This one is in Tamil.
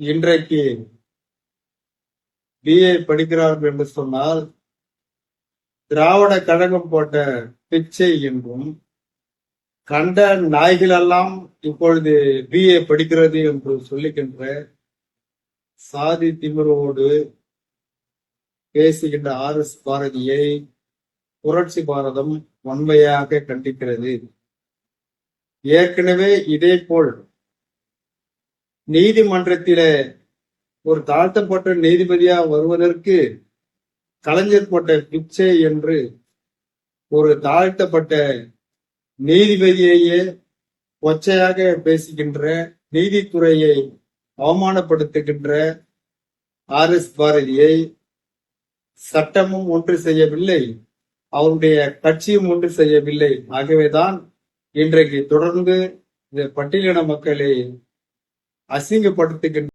இன்றைக்கு பிஏ படிக்கிறார்கள் என்று சொன்னால் திராவிட கழகம் போட்ட பிச்சை என்றும் கண்ட நாய்களெல்லாம் இப்பொழுது பிஏ படிக்கிறது என்று சொல்லுகின்ற சாதி திமிரோடு பேசுகின்ற ஆர் எஸ் பாரதியை புரட்சி பாரதம் வன்மையாக கண்டிக்கிறது. ஏற்கனவே இதே போல் நீதிமன்றத்திலே ஒரு தாழ்த்தப்பட்ட நீதிபதியா வருவதற்கு கலைஞர் போட்ட பிச்சை என்று ஒரு தாழ்த்தப்பட்ட நீதிபதியையே ஒச்சையாக பேசுகின்ற நீதித்துறையை அவமானப்படுத்துகின்ற ஆர் எஸ் பாரதியை சட்டமும் ஒன்று செய்யவில்லை அவருடைய கட்சியும் ஒன்று செய்யவில்லை. ஆகவேதான் இன்றைக்கு தொடர்ந்து இந்த பட்டியலின மக்களை அசிங்கப்படுத்துகின்ற